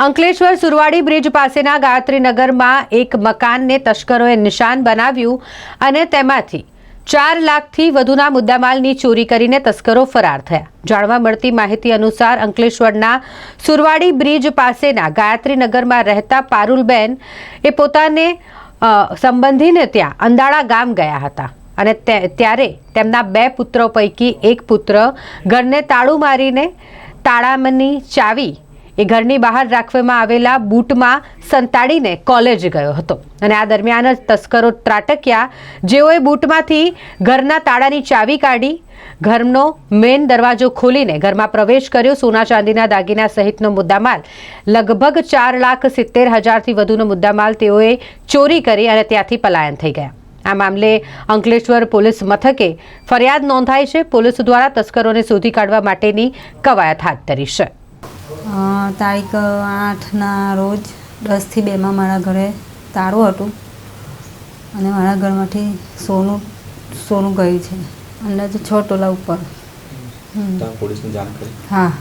Ankleshwar સુરવાડી bridge પાસેના ગાયત્રીનગરમાં એક મકાનને તસ્કરોએ નિશાન બનાવ્યું અને તેમાંથી ચાર લાખથી વધુના મુદ્દામાલની ચોરી કરીને તસ્કરો ફરાર થયા. જાણવા મળતી માહિતી અનુસાર અંકલેશ્વરના સુરવાડી બ્રિજ પાસેના ગાયત્રીનગરમાં રહેતા પારુલબેન એ પોતાને સંબંધીને ત્યાં અંદાળા ગામ ગયા હતા અને ત્યારે તેમના બે પુત્રો પૈકી એક પુત્ર ઘરને તાળું મારીને તાળામની ચાવી એ ઘરની બહાર રાખવામાં આવેલા બૂટમાં સંતાડીને કોલેજ ગયો હતો. અને આ દરમિયાન જ તસ્કરો ત્રાટક્યા. જેઓએ બૂટમાંથી ઘરના તાળાની ચાવી કાઢી, ઘરનો મેન દરવાજો ખોલીને ઘરમાં પ્રવેશ કર્યો. સોના ચાંદીના દાગીના સહિતનો મુદ્દામાલ, લગભગ ચાર લાખ સિત્તેર હજારથી વધુનો મુદ્દામાલ તેઓએ ચોરી કરી અને ત્યાંથી પલાયન થઈ ગયા. આ મામલે અંકલેશ્વર પોલીસ મથકે ફરિયાદ નોંધાઈ છે. પોલીસ દ્વારા તસ્કરોને શોધી કાઢવા માટેની કવાયત હાથ ધરી છે. તારીખ આઠના રોજ દસથી બેમાં મારા ઘરે તાળું હતું. અને મારા ઘરમાંથી સોનું સોનું ગયું છે. અંદાજે છ તોલા ઉપર. હા.